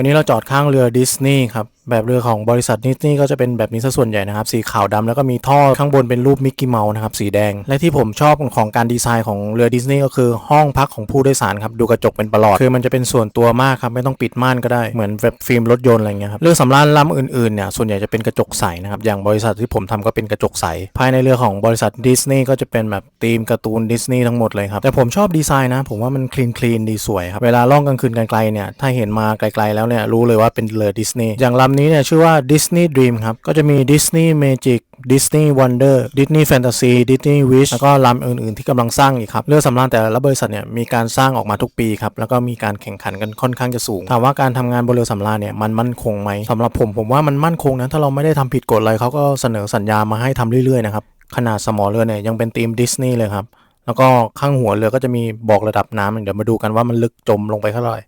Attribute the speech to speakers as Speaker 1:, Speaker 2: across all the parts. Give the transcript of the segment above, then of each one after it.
Speaker 1: วันนี้เราจอดข้างเรือดิสนีย์ครับ แบบเรือของบริษัทดิสนีย์ก็จะเป็นแบบนี้ซะส่วนใหญ่นะครับ สีขาวดำแล้วก็มีท่อข้างบนเป็นรูปมิกกี้เมาส์นะครับสีแดง และที่ผมชอบของการดีไซน์ของเรือดิสนีย์ก็คือห้องพักของผู้โดยสารครับดูกระจกเป็นประหลอด คือมันจะเป็นส่วนตัวมากครับไม่ต้องปิดม่านก็ได้เหมือนแบบฟิล์มรถยนต์อะไรเงี้ยครับเรือสำราญลำอื่นๆเนี่ยส่วนใหญ่จะเป็นกระจกใสนะครับอย่างบริษัทที่ผมทำก็เป็นกระจกใสภายในเรือของบริษัทดิสนีย์ก็จะเป็นแบบธีมการ์ตูนดิสนีย์ทั้งหมดเลยครับแต่ผมชอบดีไซน์นะผมว่ามันคลีนคลีนดีสวยครับเวลาล่องกลางคืนไกลๆเนี่ยถ้าเห็นมาไกลๆแล้วเนี่ยรู้เลยว่าเป็นเรือดิสนีย์อย่างลำนี้เนี่ยชื่อว่า Disney Dream ครับ ก็จะมี Disney Magic Disney Wonder Disney Fantasy Disney Wish แล้วก็ลำอื่น ๆ ที่กำลังสร้างอีกครับ เรือสำราญแต่ละบริษัทเนี่ยมีการสร้างออกมาทุกปีครับ แล้วก็มีการแข่งขันกันค่อนข้างจะสูง ถามว่าการทำงานบนเรือสำราญเนี่ยมันมั่นคงไหมสำหรับผมผมว่ามันมั่นคงนะ ถ้าเราไม่ได้ทำผิดกฎอะไรเขาก็เสนอสัญญามาให้ทำเรื่อย ๆ นะครับ ขนาดสมอเรือเนี่ยยังเป็นธีมดิสนีย์เลยครับ แล้วก็ข้างหัวเรือก็จะมีบอกระดับน้ำเดี๋ยวมาดูกันว่ามันลึกจมลงไปเท่าไหร่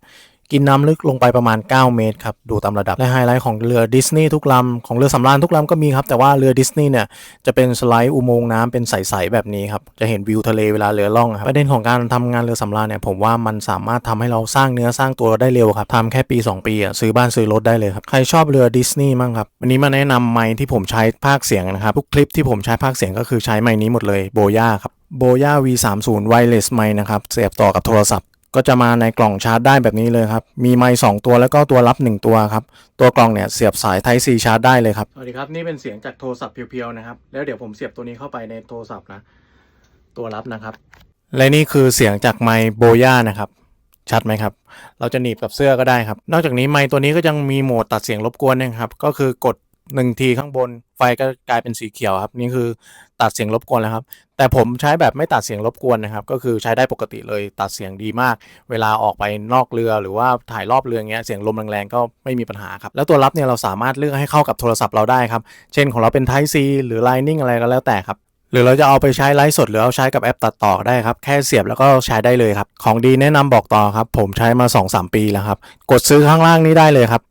Speaker 1: กินน้ำลึกลงไปประมาณ 9 เมตรครับ ดูตามระดับ และไฮไลท์ของเรือดิสนีย์ทุกลำ ของเรือสำราญทุกลำก็มีครับ แต่ว่าเรือดิสนีย์เนี่ย จะเป็นสไลด์อุโมงค์น้ำเป็นใส ๆ แบบนี้ครับ จะเห็นวิวทะเลเวลาเรือล่องครับ ประเด็นของการทำงานเรือสำราญเนี่ย ผมว่ามันสามารถทำให้เราสร้างเนื้อสร้างตัวได้เร็วครับทำแค่ปี 2 ปีอะซื้อบ้านซื้อรถได้เลยครับ ใครชอบเรือดิสนีย์มั่งครับ วันนี้มาแนะนำไมค์ที่ผมใช้ภาคเสียงนะครับ ทุกคลิปที่ผมใช้ภาคเสียงก็คือใช้ไมค์นี้หมดเลยโบย่าครับโบย่า V30 Wireless ไมค์นะครับเสียบต่อกับโทรศัพท์ ก็จะมาในกล่องชาร์จได้แบบนี้เลยครับ มีไมค์สองตัวแล้วก็ตัวรับ 1 ตัวครับ ตัวกล่องเนี่ยเสียบสาย Type C ชาร์จได้เลยครับ สวัสดีครับ นี่เป็นเสียงจากโทรศัพท์เพียวๆนะครับ แล้วเดี๋ยวผมเสียบตัวนี้เข้าไปในโทรศัพท์นะ ตัวรับนะครับ และนี่คือเสียงจากไมค์โบย่านะครับ ชัดไหมครับ เราจะหนีบกับเสื้อก็ได้ครับ นอกจากนี้ไมค์ตัวนี้ก็ยังมีโหมดตัดเสียงรบกวนนะครับ ก็คือกด หนึ่งทีข้างบนไฟก็กลายเป็นสีเขียวครับ นี่คือตัดเสียงรบกวนแล้วครับ แต่ผมใช้แบบไม่ตัดเสียงรบกวนนะครับ ก็คือใช้ได้ปกติเลยตัดเสียงดีมาก เวลาออกไปนอกเรือหรือว่าถ่ายรอบเรือเงี้ยเสียงลมแรงๆก็ไม่มีปัญหาครับ แล้วตัวรับเนี่ยเราสามารถเลือกให้เข้ากับโทรศัพท์เราได้ครับ เช่นของเราเป็น Type C หรือ Lightning อะไรก็แล้วแต่ครับหรือเราจะเอาไปใช้ไลฟ์สดหรือเอาใช้กับแอปตัดต่อได้ครับ แค่เสียบแล้วก็ใช้ได้เลยครับ ของดีแนะนำบอกต่อครับ ผมใช้มา 2-3 ปีแล้วครับ กดซื้อข้างล่างนี้ได้เลยครับ